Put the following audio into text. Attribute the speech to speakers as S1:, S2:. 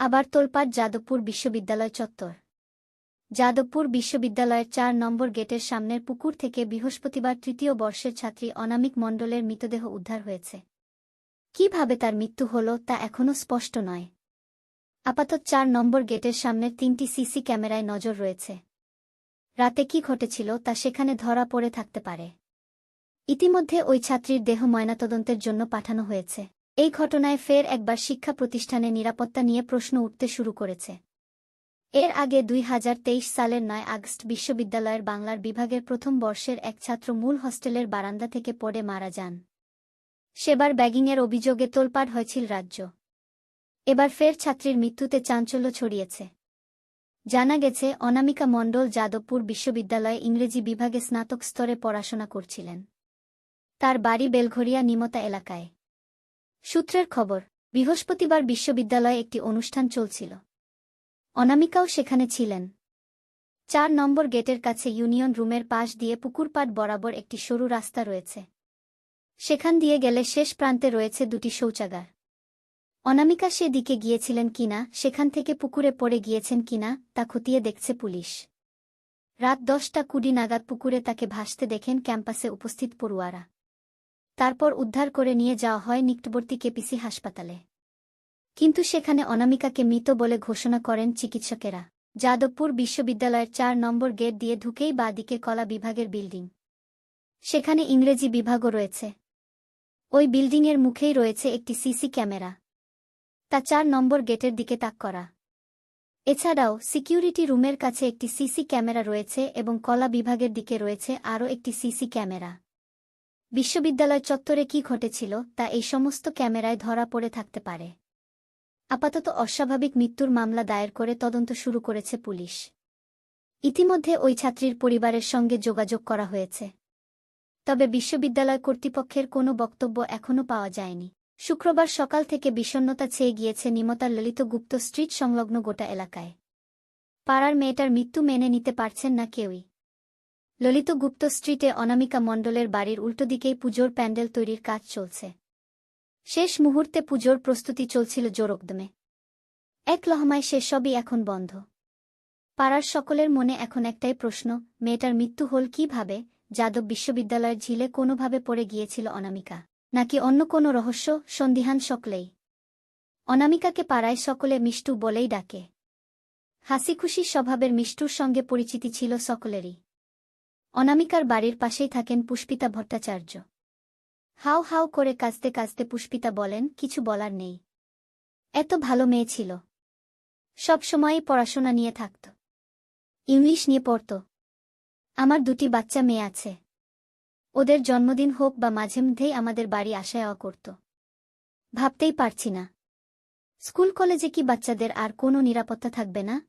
S1: আবার তোলপাট যাদবপুর বিশ্ববিদ্যালয় চত্বর। যাদবপুর বিশ্ববিদ্যালয়ের চার নম্বর গেটের সামনের পুকুর থেকে বৃহস্পতিবার তৃতীয় বর্ষের ছাত্রী অনামিক মণ্ডলের মৃতদেহ উদ্ধার হয়েছে। কীভাবে তার মৃত্যু হল তা এখনও স্পষ্ট নয়। আপাতত চার নম্বর গেটের সামনের তিনটি সিসি ক্যামেরায় নজর রয়েছে। রাতে কি ঘটেছিল তা সেখানে ধরা পড়ে থাকতে পারে। ইতিমধ্যে ওই ছাত্রীর দেহ ময়নাতদন্তের জন্য পাঠানো হয়েছে। এই ঘটনায় ফের একবার শিক্ষা প্রতিষ্ঠানে নিরাপত্তা নিয়ে প্রশ্ন উঠতে শুরু করেছে। এর আগে দুই হাজার তেইশ সালের নয় আগস্ট বিশ্ববিদ্যালয়ের বাংলার বিভাগের প্রথম বর্ষের এক ছাত্র মূল হস্টেলের বারান্দা থেকে পড়ে মারা যান। সেবার ব্যাগিংয়ের অভিযোগে তোলপাড় হয়েছিল রাজ্য। এবার ফের ছাত্রীর মৃত্যুতে চাঞ্চল্য ছড়িয়েছে। জানা গেছে, অনামিকা মণ্ডল যাদবপুর বিশ্ববিদ্যালয়ে ইংরেজি বিভাগে স্নাতক স্তরে পড়াশোনা করছিলেন। তার বাড়ি বেলঘরিয়া নিমতা এলাকায়। সূত্রের খবর, বৃহস্পতিবার বিশ্ববিদ্যালয়ে একটি অনুষ্ঠান চলছিল। অনামিকাও সেখানে ছিলেন। চার নম্বর গেটের কাছে ইউনিয়ন রুমের পাশ দিয়ে পুকুরপাট বরাবর একটি সরু রাস্তা রয়েছে। সেখান দিয়ে গেলে শেষ প্রান্তে রয়েছে দুটি শৌচাগার। অনামিকা সে দিকে গিয়েছিলেন কিনা, সেখান থেকে পুকুরে পড়ে গিয়েছেন কিনা, তা খতিয়ে দেখছে পুলিশ। রাত দশটা কুড়ি নাগাদ পুকুরে তাকে ভাসতে দেখেন ক্যাম্পাসে উপস্থিত পড়ুয়ারা। তারপর উদ্ধার করে নিয়ে যাওয়া হয় নিকটবর্তী কেপিসি হাসপাতালে। কিন্তু সেখানে অনামিকাকে মৃত বলে ঘোষণা করেন চিকিৎসকেরা। যাদবপুর বিশ্ববিদ্যালয়ের চার নম্বর গেট দিয়ে ঢুকেই বা দিকে কলা বিভাগের বিল্ডিং। সেখানে ইংরেজি বিভাগও রয়েছে। ওই বিল্ডিংয়ের মুখেই রয়েছে একটি সিসি ক্যামেরা। তা চার নম্বর গেটের দিকে তাক করা। এছাড়াও সিকিউরিটি রুমের কাছে একটি সিসি ক্যামেরা রয়েছে এবং কলা বিভাগের দিকে রয়েছে আরও একটি সিসি ক্যামেরা। বিশ্ববিদ্যালয় চত্বরে কি ঘটেছিল তা এই সমস্ত ক্যামেরায় ধরা পড়ে থাকতে পারে। আপাতত অস্বাভাবিক মৃত্যুর মামলা দায়ের করে তদন্ত শুরু করেছে পুলিশ। ইতিমধ্যে ওই ছাত্রীর পরিবারের সঙ্গে যোগাযোগ করা হয়েছে। তবে বিশ্ববিদ্যালয় কর্তৃপক্ষের কোনো বক্তব্য এখনও পাওয়া যায়নি। শুক্রবার সকাল থেকে বিষণ্নতা ছেয়ে গিয়েছে নিমতার ললিত গুপ্ত স্ট্রিট সংলগ্ন গোটা এলাকায়। পাড়ার মেয়েটার মৃত্যু মেনে নিতে পারছেন না কেউই। ললিত গুপ্ত স্ট্রিটে অনামিকা মণ্ডলের বাড়ির উল্টো দিকেই পুজোর প্যান্ডেল তৈরির কাজ চলছে। শেষ মুহূর্তে পুজোর প্রস্তুতি চলছিল জোরকদমে। এক লহমায় সেসবই এখন বন্ধ। পাড়ার সকলের মনে এখন একটাই প্রশ্ন, মেয়েটার মৃত্যু হল কীভাবে? যাদব বিশ্ববিদ্যালয়ের ঝিলে কোনোভাবে পড়ে গিয়েছিল অনামিকা? নাকি অন্য কোনো রহস্য? সন্দিহান সকলেই। অনামিকাকে পাড়ায় সকলে মিষ্টু বলেই ডাকে। হাসিখুশি স্বভাবের মিষ্টুর সঙ্গে পরিচিতি ছিল সকলেরই। অনামিকার বাড়ির পাশেই থাকেন পুষ্পিতা ভট্টাচার্য। হাও হাও করে কাঁচতে কাঁচতে পুষ্পিতা বলেন, কিছু বলার নেই। এত ভালো মেয়ে ছিল। সব সময়ই পড়াশোনা নিয়ে থাকত। ইংলিশ নিয়ে পড়ত। আমার দুটি বাচ্চা মেয়ে আছে। ওদের জন্মদিন হোক বা মাঝে মধ্যেই আমাদের বাড়ি আসা যাওয়া করত। ভাবতেই পারছি না। স্কুল কলেজে কি বাচ্চাদের আর কোনো নিরাপত্তা থাকবে না?